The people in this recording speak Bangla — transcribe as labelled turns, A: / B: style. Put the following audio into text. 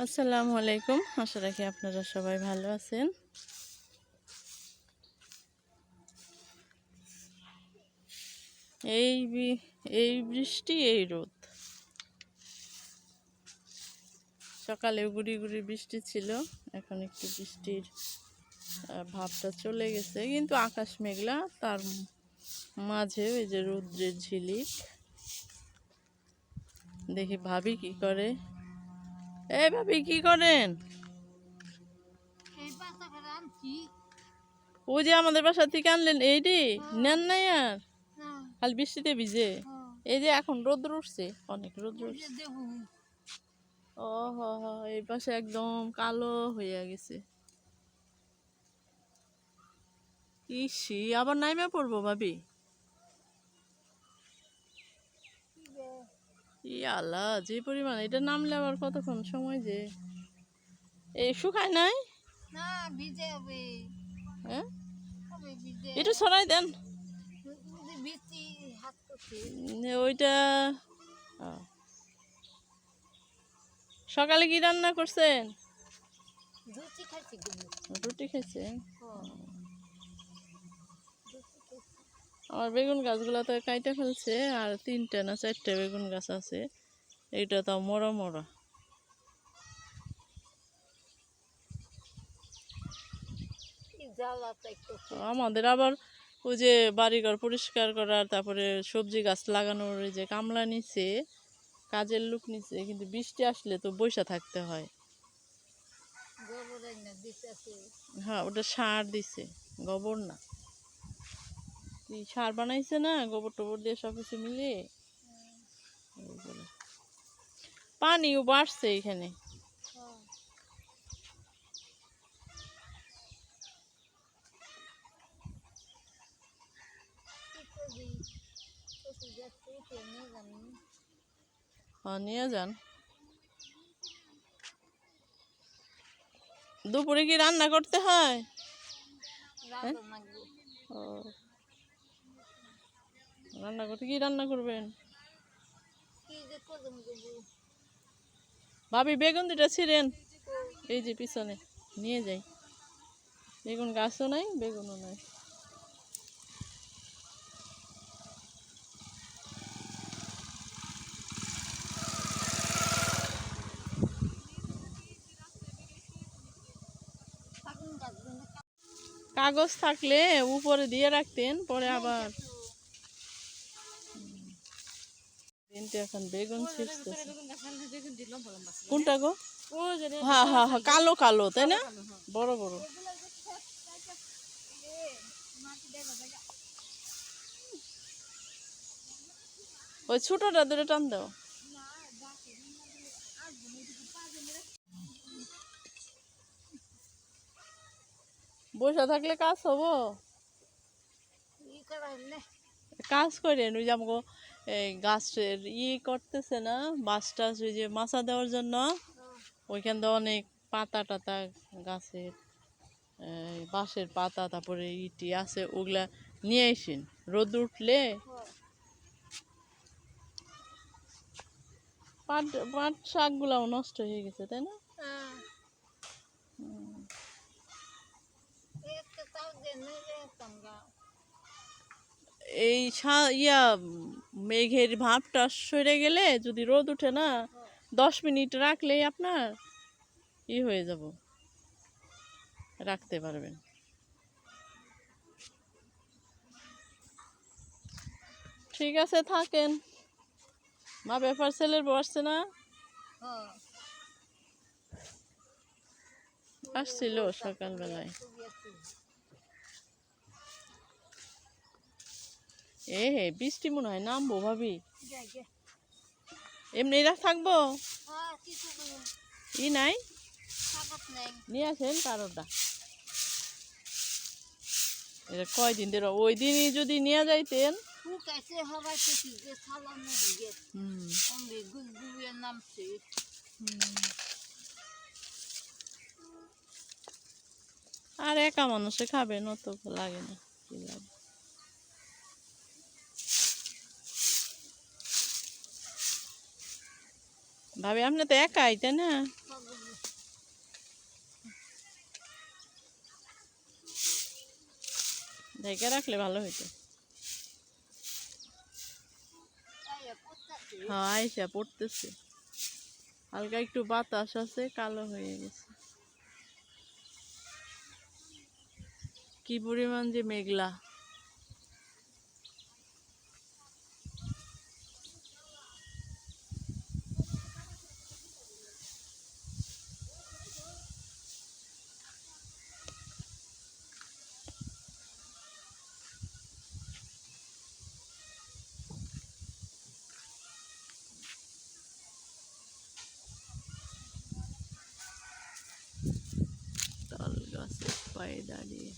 A: আসসালামু আলাইকুম। আশা রাখি আপনারা সবাই ভালো আছেন। এই এই বৃষ্টি, এই রোদ। সকালে গুড়ি গুড়ি বৃষ্টি ছিল, এখন একটু বৃষ্টির ভাবটা চলে গেছে। কিন্তু আকাশ মেঘলা, তার মাঝে ওই যে রৌদ্রের ঝিলিক। দেখি ভাবি কি করে। এই ভাবি কি করেন? ওই যে আমাদের বাসা থেকে আনলেন এইটি নেন নাই আর? কাল বৃষ্টিতে ভিজে? এই যে এখন রোদ্র উঠছে অনেক রোদ্র উঠছে। ও হ হ এই পাশে একদম কালো হয়ে গেছে। ইসি আবার নাইমে পড়ব ভাবি? ই আল্লাহ যে পরিমাণ। এটা নামলে আবার কতক্ষণ সময় যে? এই শুকায় নাই?
B: না ভিজে হবে।
A: হ্যাঁ? একটু সরাই দেন। ওইটা সকালে কি রান্না করছেন?
B: খাইছি
A: রুটি
B: খাইছি।
A: আমার বেগুন গাছগুলো তো কাইটে ফেলছে আর তিনটে না চারটে বেগুন গাছ আছে। এইটা তো মরা মরা। আমাদের আবার ওই যে বাড়িঘর পরিষ্কার করার তারপরে সবজি গাছ লাগানোর ওই যে কামলা নিচে কাজের লোক নিচে কিন্তু বৃষ্টি আসলে তো বৈশা থাকতে হয়। হ্যাঁ ওটা সার দিছে গোবর না। সার বানাইছে না গোবর টোবর দিয়ে সব কিছু মিলিয়ে। পানিও বাড়ছে এখানে।
B: হ্যাঁ
A: হ্যাঁ নিয়ে যান। দুপুরে কি রান্না করতে হয়?
B: রান্না
A: ও। রান্না করতে কি রান্না করবেন? ভাবি বেগুন দুটা ছিলেন এই যে পিছনে নিয়ে যাই। বেগুন গাছও নাই বেগুনও নাই। কাগজ থাকলে উপরে দিয়ে রাখতেন পরে আবার কিন্তু এখন বেগুন ছিঁড়তেছে। কোনটা গো? হ্যাঁ হ্যাঁ হ্যাঁ কালো কালো তাই না? বড় বড়। ওই ছোটটা ধরে টান দাও। বসে থাকলে কাজ হব?
B: করা
A: কাজ করেন ওই যে আমাকে এই গাছের ই করতেছে না বাস টাস ওই যে মাছা দেওয়ার জন্য। ওইখান থেকে অনেক পাতা টাতা গাছের বাঁশের পাতা তারপরে ইটি আছে ওগুলা নিয়ে আসেন রোদ উঠলে পাট পাট শাকগুলাও নষ্ট হয়ে গেছে তাই না?
B: হ্যাঁ।
A: এই ইয়া মেঘের ভাবটা সরে গেলে যদি রোদ উঠে না দশ মিনিট রাখলেই আপনার ই হয়ে যাব। রাখতে পারবেন। ঠিক আছে থাকেন। মা ব্যাপার ছেলের বসছে না?
B: হ্যাঁ।
A: আসছিল সকালবেলায়। এ হে বৃষ্টি মনে হয় নামবো ভাবি। এমনি থাকব?
B: হ্যাঁ
A: ই নাই? নিয়ে আসেন কারোটা এটা কয়দিন ধরে ওই দিনই যদি নিয়ে যাইতেন। আর একা মানুষে খাবে না তো লাগে না কি লাগে। ভাবি, আপনি তো একাই, তাই না? দেখে রাখলে ভালো হইতো। হ্যাঁ আইসা পড়তেছে। হালকা একটু বাতাস আছে, কালো হয়ে গেছে। কি পরিমাণ যে মেঘলা। kay daddy.